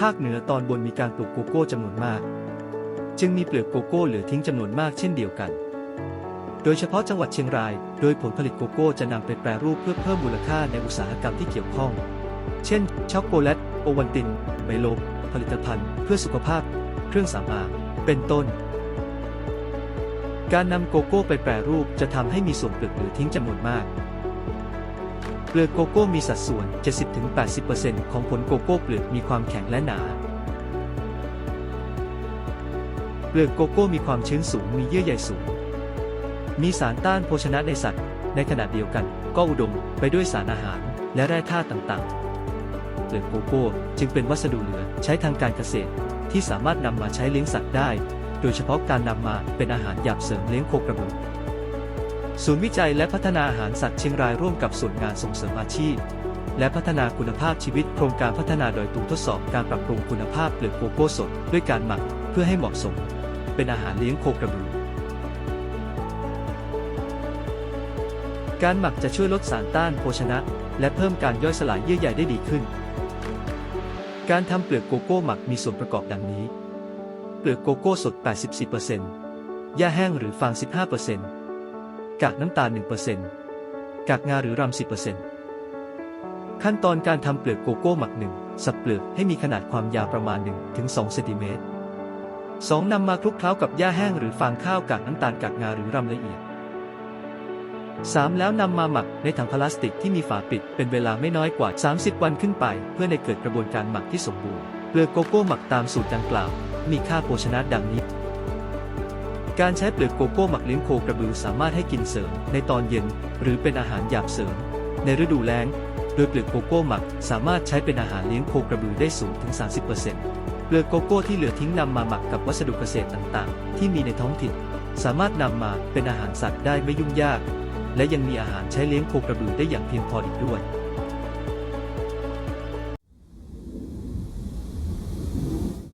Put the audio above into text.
ภาคเหนือตอนบนมีการปลูกโกโก้จำนวนมาก จึงมีเปลือกโกโก้เหลือทิ้งจำนวนมากเช่นเดียวกัน โดยเฉพาะจังหวัดเชียงราย โดยผลผลิตโกโก้จะนำไปแปรรูปเพื่อเพิ่มมูลค่าในอุตสาหกรรมที่เกี่ยวข้อง เช่น ช็อกโกแลต โอวัลตินไมโลผลิตภัณฑ์ เพื่อสุขภาพ เครื่องสำอางเป็นต้น การนำโกโก้ไปแปรรูปจะทำให้มีส่วนเปลือกเหลือทิ้งจำนวนมาก เปลือกโกโก้มีสัดส่วน 70-80%ของผลโกโก้เปลือกมีความแข็งและหนา เปลือกโกโก้มีความชื้นสูงมีเยื่อใยสูง มีสารต้านโภชนะในสัตว์ ในขณะเดียวกัน ก็อุดมไปด้วยสารอาหารและแร่ธาตุต่างๆ เปลือกโกโก้จึงเป็นวัสดุเหลือใช้ทางการเกษตร ที่สามารถนำมาใช้เลี้ยงสัตว์ได้ โดยเฉพาะการนำมาเป็นอาหารหยาบเสริมเลี้ยงโคกระบือ ศูนย์วิจัยและพัฒนาอาหารสัตว์เชียงรายร่วมกับส่วนงานส่งเสริมอาชีพ และพัฒนาคุณภาพชีวิตโครงการพัฒนาโดยตุงทดสอบการปรับปรุงคุณภาพเปลือกโกโก้สดด้วยการหมักเพื่อให้เหมาะสม เป็นอาหารเลี้ยงโคกระบือการหมักจะช่วยลดสารต้านโภชนะ และเพิ่มการย่อยสลายเยื่อใยได้ดีขึ้น การทำเปลือกโกโก้หมักมีส่วนประกอบดังนี้ เปลือกโกโก้สด 84%หญ้าแห้งหรือฟาง 15% กากน้ำตาล 1%กากงาหรือรำ10%ขั้นตอนการทำเปลือกโกโก้หมัก 1 สับเปลือกให้มีขนาดความยาวประมาณ 1-2 เซนติเมตร 2. นำมาคลุกเคล้ากับหญ้าแห้งหรือฟางข้าวกากน้ำตาลกากงาหรือรำละเอียด 3. แล้วนำมาหมักในถังพลาสติกที่มีฝาปิด เป็นเวลาไม่น้อยกว่า 30 วันขึ้นไป เพื่อในเกิดกระบวนการหมักที่สมบูรณ์เปลือกโกโก้หมักตามสูตรดังกล่าว มีค่าโภชนะดังนี้ การใช้เปลือกโกโก้หมักเลี้ยงโคกระบือสามารถให้กินเสริมในตอนเย็น หรือเป็นอาหารหยาบเสริม ในฤดูแล้ง โดยเปลือกโกโก้หมักสามารถใช้เป็นอาหารเลี้ยงโคกระบือได้สูงถึง 30%เปลือกโกโก้ที่เหลือทิ้งนำมาหมักกับวัสดุเกษตรต่างๆ ที่มีในท้องถิ่น สามารถนำมาเป็นอาหารสัตว์ได้ไม่ยุ่งยาก และยังมีอาหารใช้เลี้ยงโคกระบือได้อย่างเพียงพออีกด้วย